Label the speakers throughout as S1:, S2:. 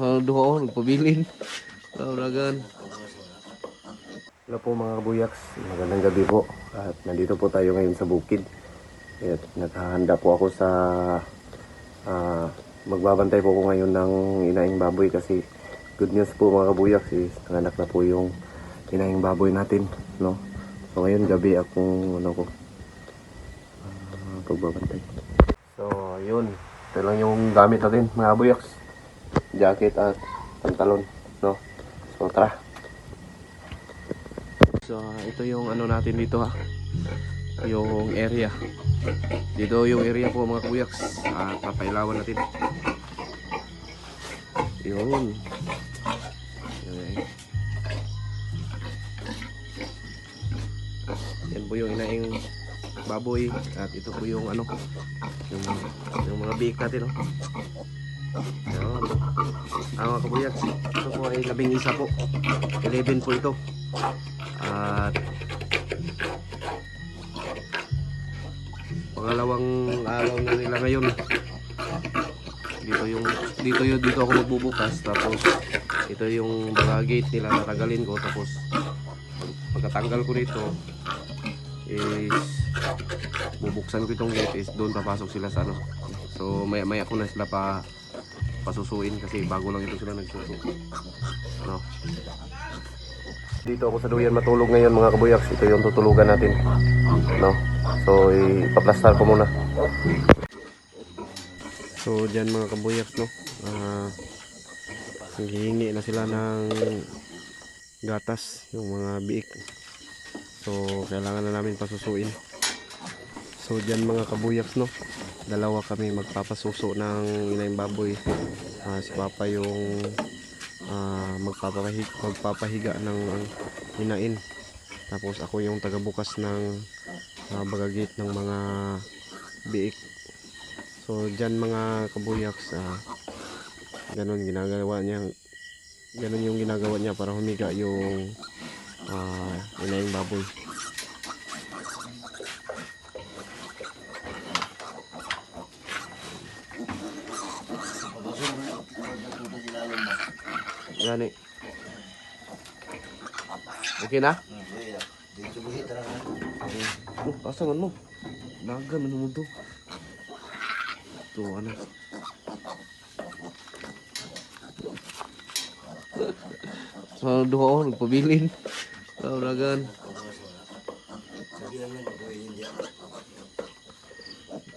S1: Sa duha nagpabilin. Kauragan.
S2: Hello po mga kabuyaks, magandang gabi po. At nandito po tayo ngayon sa bukid. At naghahanda po ako sa ah, magbabantay po ako ngayon ng inaing baboy kasi good news po mga kabuyaks is nanganak na po yung inaing baboy natin no? So ngayon gabi akong ano ko ah, pagbabantay. So yun. Ito lang yung gamit natin mga kabuyaks jacket at pantalon no so tara
S1: So, ito yung ano natin dito ha. Yung area. Dito yung area po mga kuyaks. At papailawan natin. Yun. Okay. Yan po yung inaing baboy. At ito po yung ano. Yung, yung mga biik natin. Oh. Yun. Ah, mga kabuyaks. Ito po ay labing isa po. 11 po ito. At pangalawang araw na nila ngayon. Dito yung dito yung dito ako magbubukas tapos ito yung mga gate nila tatagalin ko tapos pag- pagkatanggal ko nito is bubuksan ko itong gate is doon papasok sila sa ano. So maya maya ko na sila pa pasusuin kasi bago lang ito sila nagsuso. Ano?
S2: Dito ako sa duyan matulog ngayon mga kabuyaks. Ito yung tutulugan natin. No? So, ipaplastar ko muna.
S1: So dyan mga kabuyaks no ah Naghihingi na sila ng gatas Yung mga biik So kailangan na namin pasusuin So dyan mga kabuyaks no Dalawa kami magpapasuso ng inayang baboy. Ah, Si Papa yung ah, magpapahiga, magpapahiga ng inain Tapos ako yung tagabukas ng uh, bagagit ng mga biik. So dyan mga kabuyaks ah, ganun ginagawa niya ganun yung ginagawa niya para humiga yung ah, inayang baboy. Gani. Okay na? Oh, asa man mo? Naga man mo to. Ito, ano? Sa duha ko, nagpabilin. Kauragan.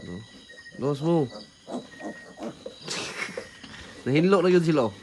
S1: Ano? Los mo. Nahinlo na yun sila.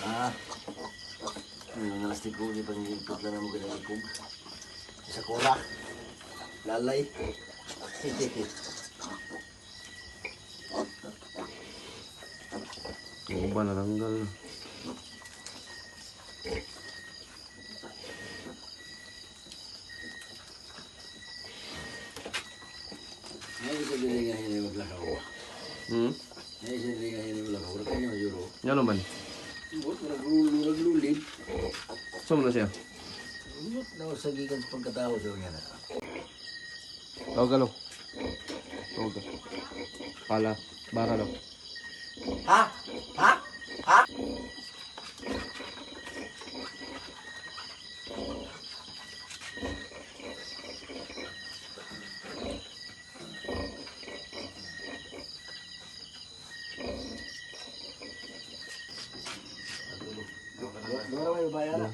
S1: Ah. Yung
S3: nalastik ko, di pa nilipot na mo ganyan ikog. Sa kura. Lalay.
S1: Yung ba natanggal?
S3: Ngayon sa diligahin na maglakaw.
S1: Hmm?
S3: Ngayon sa diligahin na maglakaw. Wala kayo yuro.
S1: Yan naman.
S3: Naglulid.
S1: Saan mo na siya?
S3: Bot, nawasagikan sa pagkatao sa mga na.
S1: Tawag ka lo. Tawag ka. Pala. Bara?
S3: Ha? Ha? May bayan na.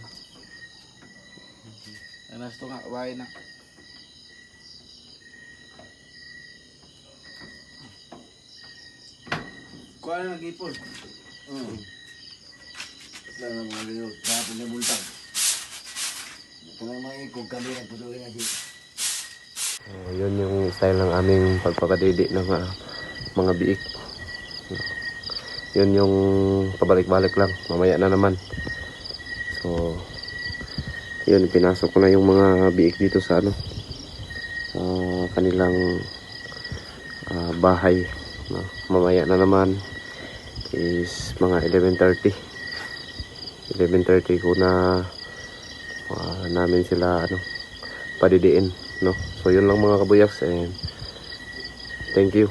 S4: Anas to nga, bahay na. Kuha na nag-ipon.
S3: Hmm. Wala na mga lino. Kapag na bultang. Ito lang mga ikog kami nagputuloy na siya.
S1: So, yun yung style ng aming pagpakadidi ng ah, mga biik. Yun yung pabalik-balik lang. Mamaya na naman. So, yun, pinasok ko na yung mga biik dito sa ano, sa kanilang ah, bahay. No? Mamaya na naman is mga 11.30. 11.30 ko na ah, namin sila ano, padidiin no so yun lang mga kabuyaks and thank you